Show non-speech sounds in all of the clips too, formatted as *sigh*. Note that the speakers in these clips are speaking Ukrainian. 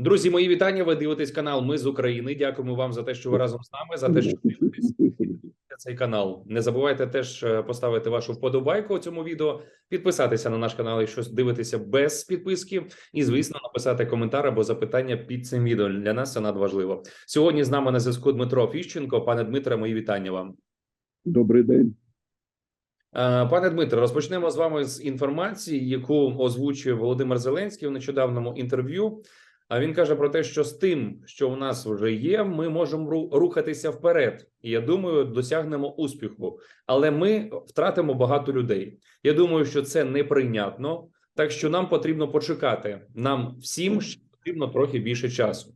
Друзі, мої вітання. Ви дивитесь канал Ми з України. Дякуємо вам за те, що ви разом з нами, за те, що дивитесь цей канал. Не забувайте теж е, поставити вашу вподобайку у цьому відео, підписатися на наш канал, якщо дивитеся без підписки, і звісно, написати коментар або запитання під цим відео. Для нас це надважливо. Сьогодні з нами на зв'язку Дмитро Фіщенко. Пане Дмитре, мої вітання вам. Добрий день. Е, Пане Дмитро, розпочнемо з вами з інформації, яку озвучує Володимир Зеленський в нещодавньому інтерв'ю. А він каже про те, що з тим, що у нас вже є, ми можемо ру- рухатися вперед. І я думаю, досягнемо успіху. Але ми втратимо багато людей. Я думаю, що це неприйнятно. Так що нам потрібно почекати. Нам всім ще потрібно трохи більше часу.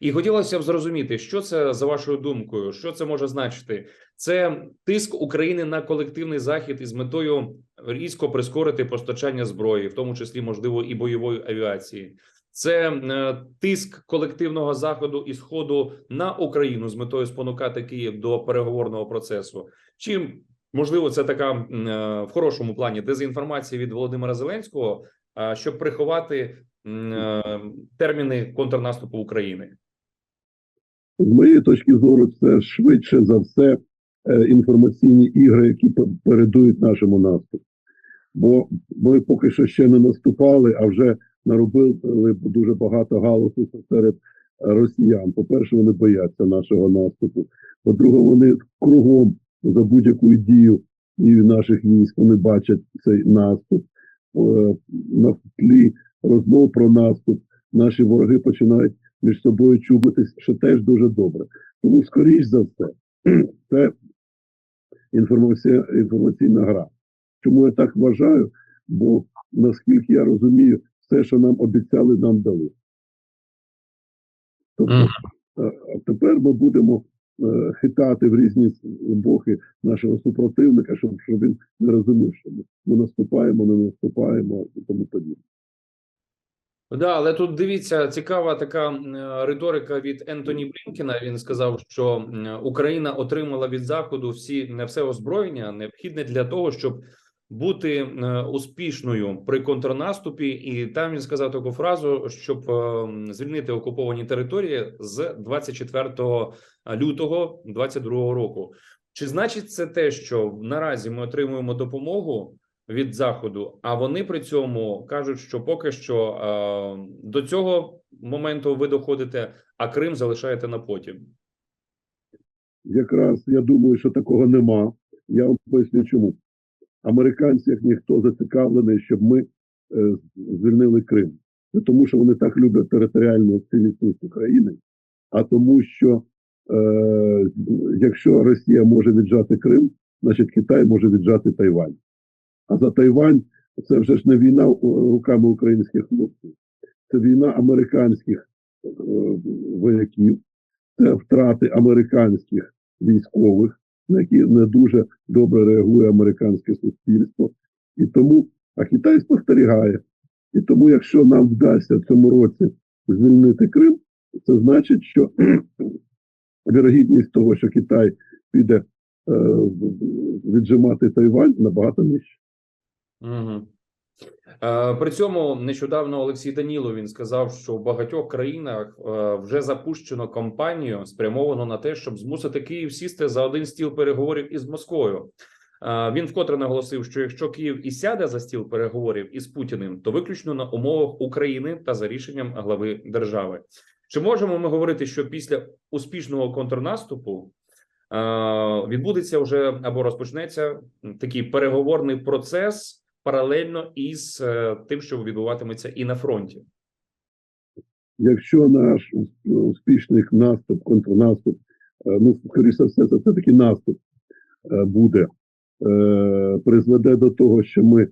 І хотілося б зрозуміти, що це за вашою думкою, що це може значити. Це тиск України на колективний захід із метою різко прискорити постачання зброї, в тому числі можливо і бойової авіації. Це е, тиск колективного заходу і сходу на Україну з метою спонукати Київ до переговорного процесу. Чи можливо це така е, в хорошому плані дезінформація від Володимира Зеленського, щоб приховати е, терміни контрнаступу України? З моєї точки зору, це швидше за все інформаційні ігри, які пе- передують нашому наступу. Бо ми поки що ще не наступали, а вже наробили дуже багато галасу серед росіян. По-перше, вони бояться нашого наступу. По-друге, вони кругом за будь-яку дію і наших військ вони бачать цей наступ. Е, На тлі розмов про наступ наші вороги починають між собою чубитись, що теж дуже добре. Тому, скоріш за все, *clears throat* це інформаційна гра. Чому я так вважаю? Бо наскільки я розумію, все, що нам обіцяли, нам дали. Тобто, а тепер ми будемо е, хитати в різні боки нашого супротивника, щоб, щоб він не розумів, що ми, ми наступаємо, не наступаємо і тому подібне. Да, але тут дивіться, цікава така риторика від Ентоні Блінкена. Він сказав, що Україна отримала від заходу всі не все озброєння, необхідне для того, щоб бути е, успішною при контрнаступі. І там він сказав таку фразу, щоб е, звільнити окуповані території з 24 лютого 22 року. Чи значить це те, що наразі ми отримуємо допомогу? від заходу, а вони при цьому кажуть, що поки що е, до цього моменту ви доходите, а Крим залишаєте на потім. Якраз я думаю, що такого нема. Я вам поясню чому. Американці, як ніхто, зацікавлений, щоб ми е, звільнили Крим. Не тому, що вони так люблять територіальну цілісність України, а тому, що е, якщо Росія може віджати Крим, значить Китай може віджати Тайвань. А за Тайвань це вже ж не війна руками українських хлопців, це війна американських е, вояків, це втрати американських військових, на які не дуже добре реагує американське суспільство. І тому, а Китай спостерігає. І тому, якщо нам вдасться в цьому році звільнити Крим, це значить, що *clears throat* вірогідність того, що Китай піде е, віджимати Тайвань, набагато нижче. Угу. Е, при цьому нещодавно Олексій Данілов він сказав, що в багатьох країнах е, вже запущено кампанію, спрямовану на те, щоб змусити Київ сісти за один стіл переговорів із Москвою. Е, Він вкотре наголосив, що якщо Київ і сяде за стіл переговорів із Путіним, то виключно на умовах України та за рішенням глави держави. Чи можемо ми говорити, що після успішного контрнаступу відбудеться вже або розпочнеться такий переговорний процес паралельно із е, тим, що відбуватиметься і на фронті? Якщо наш успішний наступ, контрнаступ, е, ну, скоріше все, це все-таки наступ е, буде, призведе до того, що ми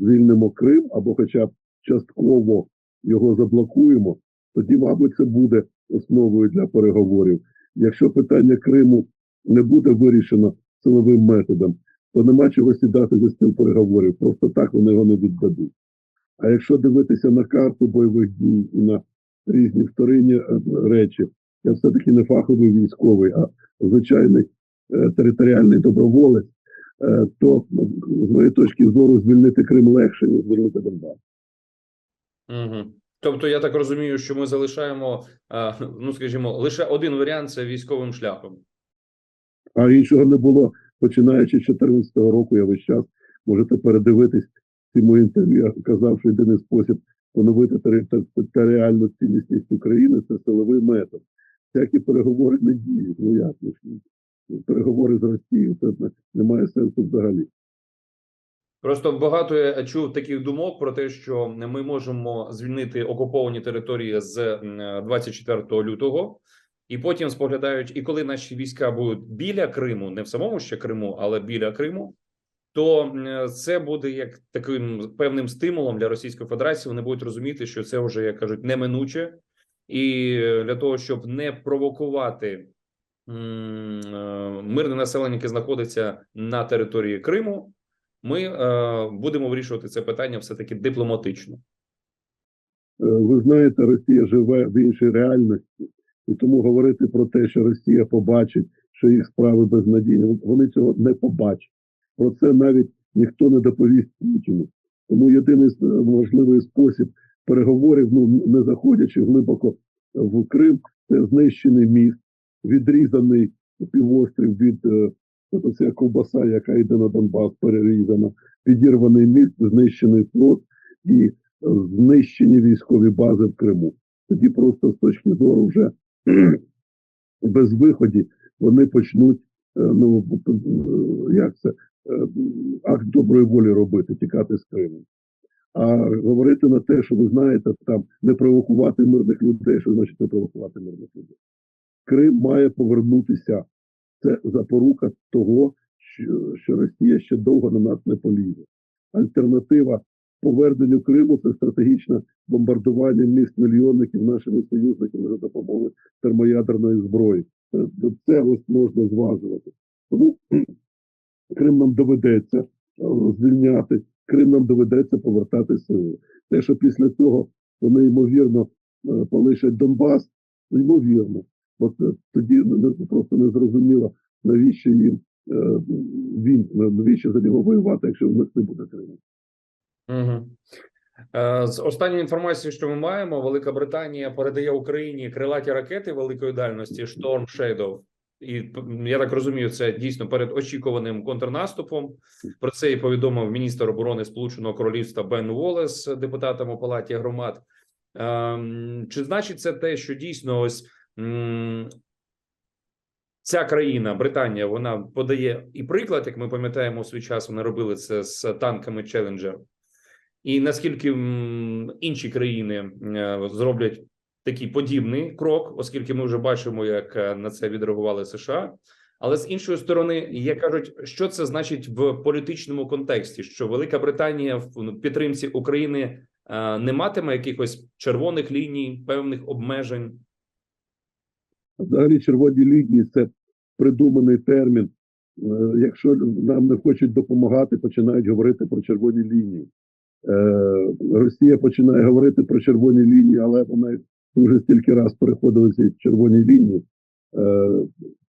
звільнимо Крим або хоча б частково його заблокуємо, тоді, мабуть, це буде основою для переговорів. Якщо питання Криму не буде вирішено силовим методом, то нема чого сідати за стіл переговорів. Просто так вони його не віддадуть. А якщо дивитися на карту бойових дій і на різні вторинні е, речі, я все-таки не фаховий військовий, а звичайний е, територіальний доброволець, е, то з моєї точки зору звільнити Крим легше, ніж звільнити Донбас. Угу. Тобто, я так розумію, що ми залишаємо, е, ну скажімо, лише один варіант це військовим шляхом. А іншого не було. Починаючи з 2014 року, я весь час можете передивитись ці мої інтерв'ю. Казав, що єдиний спосіб поновити тери- територіальну цілісність України це силовий метод. Всякі переговори не діють. Ну як ну, переговори з Росією це немає сенсу взагалі. Просто багато я чув таких думок про те, що ми можемо звільнити окуповані території з м, 24 лютого, і потім споглядають, і коли наші війська будуть біля Криму, не в самому ще Криму, але біля Криму, то це буде як таким певним стимулом для Російської Федерації. Вони будуть розуміти, що це вже як кажуть неминуче, і для того, щоб не провокувати е, мирне населення, яке знаходиться на території Криму ми е, будемо вирішувати це питання все таки дипломатично. Е, Ви знаєте, Росія живе в іншій реальності, і тому говорити про те, що Росія побачить, що їх справи безнадійні, вони цього не побачать. Про це навіть ніхто не доповість Путіну. Тому єдиний можливий спосіб переговорів, ну не заходячи глибоко в Крим, це знищений міст, відрізаний півострів від е, ця ковбаса, яка йде на Донбас, перерізана, підірваний міст, знищений флот і знищені військові бази в Криму. Тоді просто з точки зору вже без виході вони почнуть, е, ну е, як це, е, акт доброї волі робити, тікати з Криму. А говорити на те, що ви знаєте, там не провокувати мирних людей, що значить не провокувати мирних людей. Крим має повернутися. Це запорука того, що Росія ще довго на нас не полізе. Альтернатива поверненню Криму це стратегічне бомбардування міст мільйонників нашими союзниками за допомогою термоядерної зброї. Це, це ось можна зважувати. Тому *clears throat* Крим нам доведеться е, звільняти, Крим нам доведеться повертати сили. Те, що після цього вони ймовірно е, полишать Донбас, ймовірно. От е, тоді просто не зрозуміло, навіщо їм е, він, навіщо за нього воювати, якщо в них не буде Криму. Угу. З останньої інформації, що ми маємо, Велика Британія передає Україні крилаті ракети великої дальності Storm Shadow. І я так розумію, це дійсно перед очікуваним контрнаступом. Про це і повідомив міністр оборони Сполученого Королівства Бен Уоллес депутатам у палаті громад. Ем, Чи значить це те, що дійсно ось ця країна, Британія, вона подає і приклад, як ми пам'ятаємо, у свій час вони робили це з танками Challenger. І наскільки інші країни е, зроблять такий подібний крок, оскільки ми вже бачимо, як е, на це відреагували США. Але з іншої сторони, як кажуть, що це значить в політичному контексті, що Велика Британія в підтримці України е, не матиме якихось червоних ліній, певних обмежень. Взагалі, червоні лінії це придуманий термін. Якщо нам не хочуть допомагати, починають говорити про червоні лінії. Е, Росія починає говорити про червоні лінії, але вона вже стільки раз переходила ці червоні лінії. Е,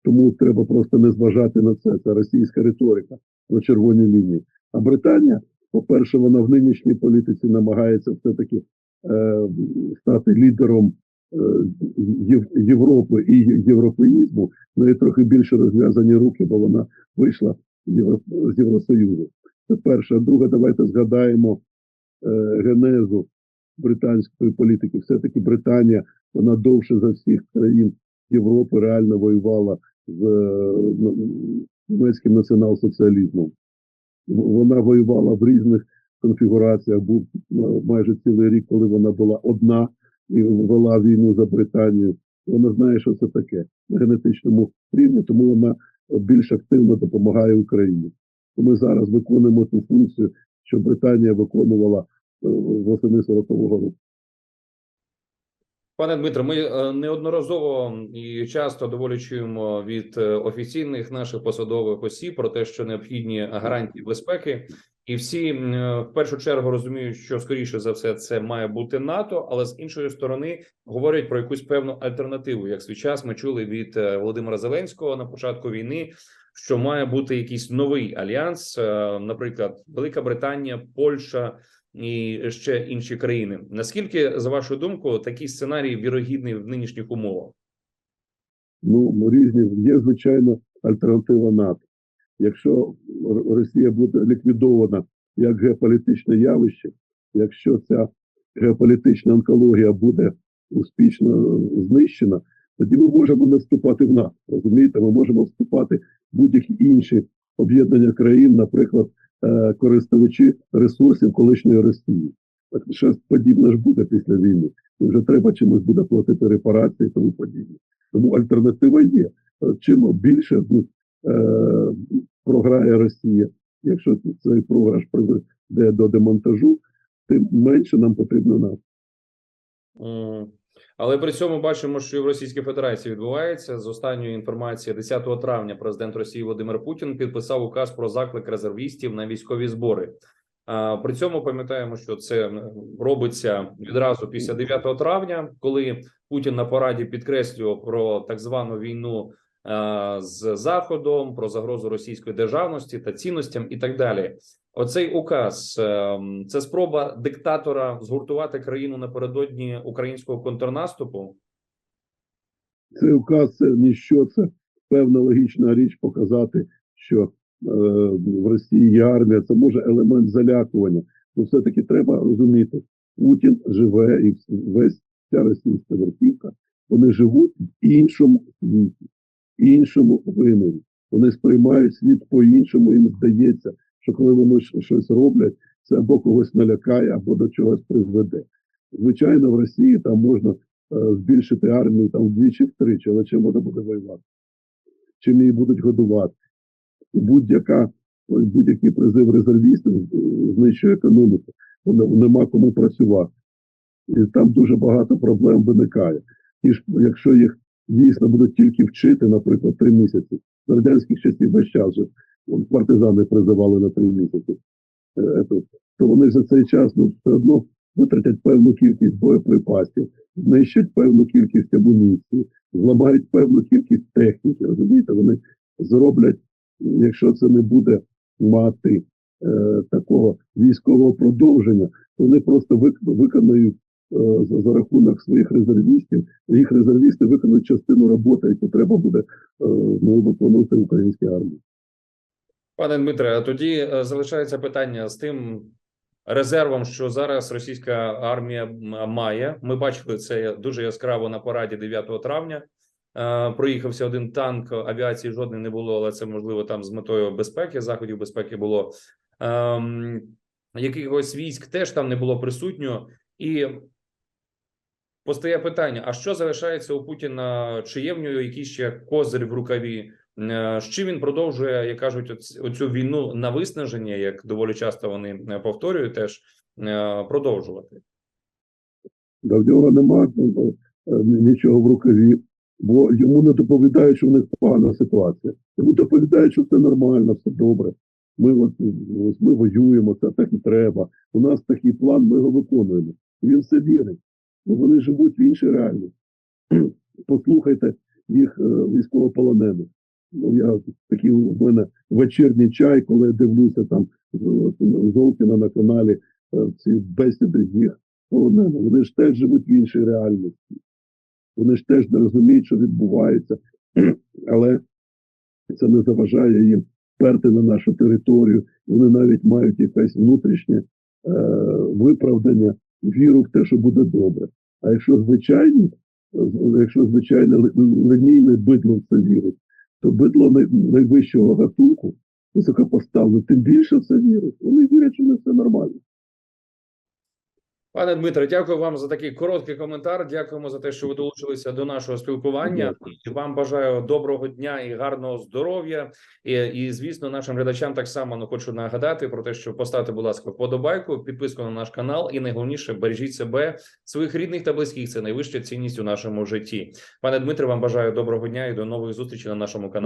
Тому треба просто не зважати на це. Це російська риторика про червоні лінії. А Британія, по-перше, вона в нинішній політиці намагається все-таки е, стати лідером Європи і європеїзму. Неї трохи більше розв'язані руки, бо вона вийшла з Євросоюзу. Це перше. Друге, давайте згадаємо генезу британської політики. Все-таки Британія вона довше за всіх країн Європи реально воювала з е, німецьким націонал-соціалізмом. Вона воювала в різних конфігураціях. Був е, майже цілий рік, коли вона була одна і вела війну за Британію. Вона знає, що це таке на генетичному рівні, тому вона більш активно допомагає Україні. Ми зараз виконуємо ту функцію, що Британія виконувала е, восени 40-го року. Пане Дмитро, ми е, неодноразово і часто доволі чуємо від е, офіційних наших посадових осіб про те, що необхідні гарантії безпеки, і всі в першу чергу розуміють, що скоріше за все це має бути НАТО, але з іншої сторони говорять про якусь певну альтернативу. Як свій час ми чули від Володимира Зеленського на початку війни, що має бути якийсь новий альянс, е, наприклад, Велика Британія, Польща. і ще інші країни. Наскільки, за вашу думку, такий сценарій вірогідний в нинішніх умовах? Ну, різні є, звичайно, альтернатива НАТО. Якщо Росія буде ліквідована як геополітичне явище, якщо ця геополітична онкологія буде успішно знищена, тоді ми можемо не вступати в НАТО. Розумієте, ми можемо вступати будь-які інші об'єднання країн, наприклад, е, користувачі ресурсів колишньої Росії. Так щось подібне ж буде після війни. І вже треба чимось буде платити репарації і тому подібне. Тому альтернатива є. Е, Чим більше ну, е, програє Росія, якщо цей програш приведе до демонтажу, тим менше нам потрібно НАТО. Але при цьому бачимо, що і в Російській Федерації відбувається з останньої інформації 10 травня. Президент Росії Володимир Путін підписав указ про заклик резервістів на військові збори. А при цьому пам'ятаємо, що це робиться відразу після 9 травня, коли Путін на пораді підкреслював про так звану війну з Заходом, про загрозу російської державності та цінностям і так далі. Оцей указ ем, це спроба диктатора згуртувати країну напередодні українського контрнаступу. Цей указ це ніщо, це певна логічна річ показати, що е, в Росії армія, це може елемент залякування. Ну, все-таки треба розуміти, Путін живе і весь ця російська верхівка, вони живуть в іншому світі, іншому вимірі. Вони сприймають світ по-іншому, їм здається, що коли вони щось роблять, це або когось налякає, або до чогось призведе. Звичайно, в Росії там можна е, збільшити армію там вдвічі втричі, але чим вона буде воювати? Чим її будуть годувати? Будь-яка будь-який призив резервістів е, знищує економіку, нема кому працювати. І там дуже багато проблем виникає. І якщо їх дійсно будуть тільки вчити, наприклад, три місяці, з радянських часів весь час же партизани призивали на три місяці, е, то, вони за цей час ну, все одно витратять певну кількість боєприпасів, знищать певну кількість амуніції, зламають певну кількість техніки. Розумієте, вони зроблять, якщо це не буде мати е, такого військового продовження, то вони просто вик- виконають за, за рахунок своїх резервістів. Їх резервісти виконують частину роботи, яку треба буде е, ну, виконувати українській армії. Пане Дмитре, а тоді е, залишається питання з тим резервом, що зараз російська армія має. Ми бачили це дуже яскраво на параді 9 травня. Е, Проїхався один танк авіації жодної не було, але це можливо там з метою безпеки, заходів безпеки було. Ем, Якихось військ теж там не було присутньо, і постає питання: а що залишається у Путіна? Чи є в нього якийсь ще козир в рукаві? Е, З чим він продовжує, як кажуть, оцю війну на виснаження, як доволі часто вони е, повторюють, теж е, продовжувати. Да в нього нема е, нічого в рукаві, бо йому не доповідають, що в них погана ситуація. Йому доповідають, що все нормально, все добре. Ми от, ось ми воюємо, це так і треба. У нас такий план, ми його виконуємо. Він все вірить. Вони живуть в іншій реальності. *clears throat* Послухайте їх е, військовополонених. Ну, я такий у мене вечірній чай, коли дивлюся там Золкіна на каналі е, ці бесіди з їх полоненими. Вони ж теж живуть в іншій реальності. Вони ж теж не розуміють, що відбувається, *clears throat* але це не заважає їм перти на нашу територію. Вони навіть мають якесь внутрішнє е, виправдання, віру в те, що буде добре. А якщо звичайні, якщо звичайне лінійне бидло в це вірить, то бидло найвищого гатунку, високопоставлене, тим більше в це вірить. Вони вірять, що не все нормально. Пане Дмитре, дякую вам за такий короткий коментар. Дякуємо за те, що ви долучилися до нашого спілкування. І вам бажаю доброго дня і гарного здоров'я. І, і звісно, нашим глядачам так само ну, хочу нагадати про те, що поставте, будь ласка, вподобайку, підписку на наш канал, і найголовніше бережіть себе, своїх рідних та близьких. Це найвища цінність у нашому житті. Пане Дмитре, вам бажаю доброго дня і до нових зустрічей на нашому каналі.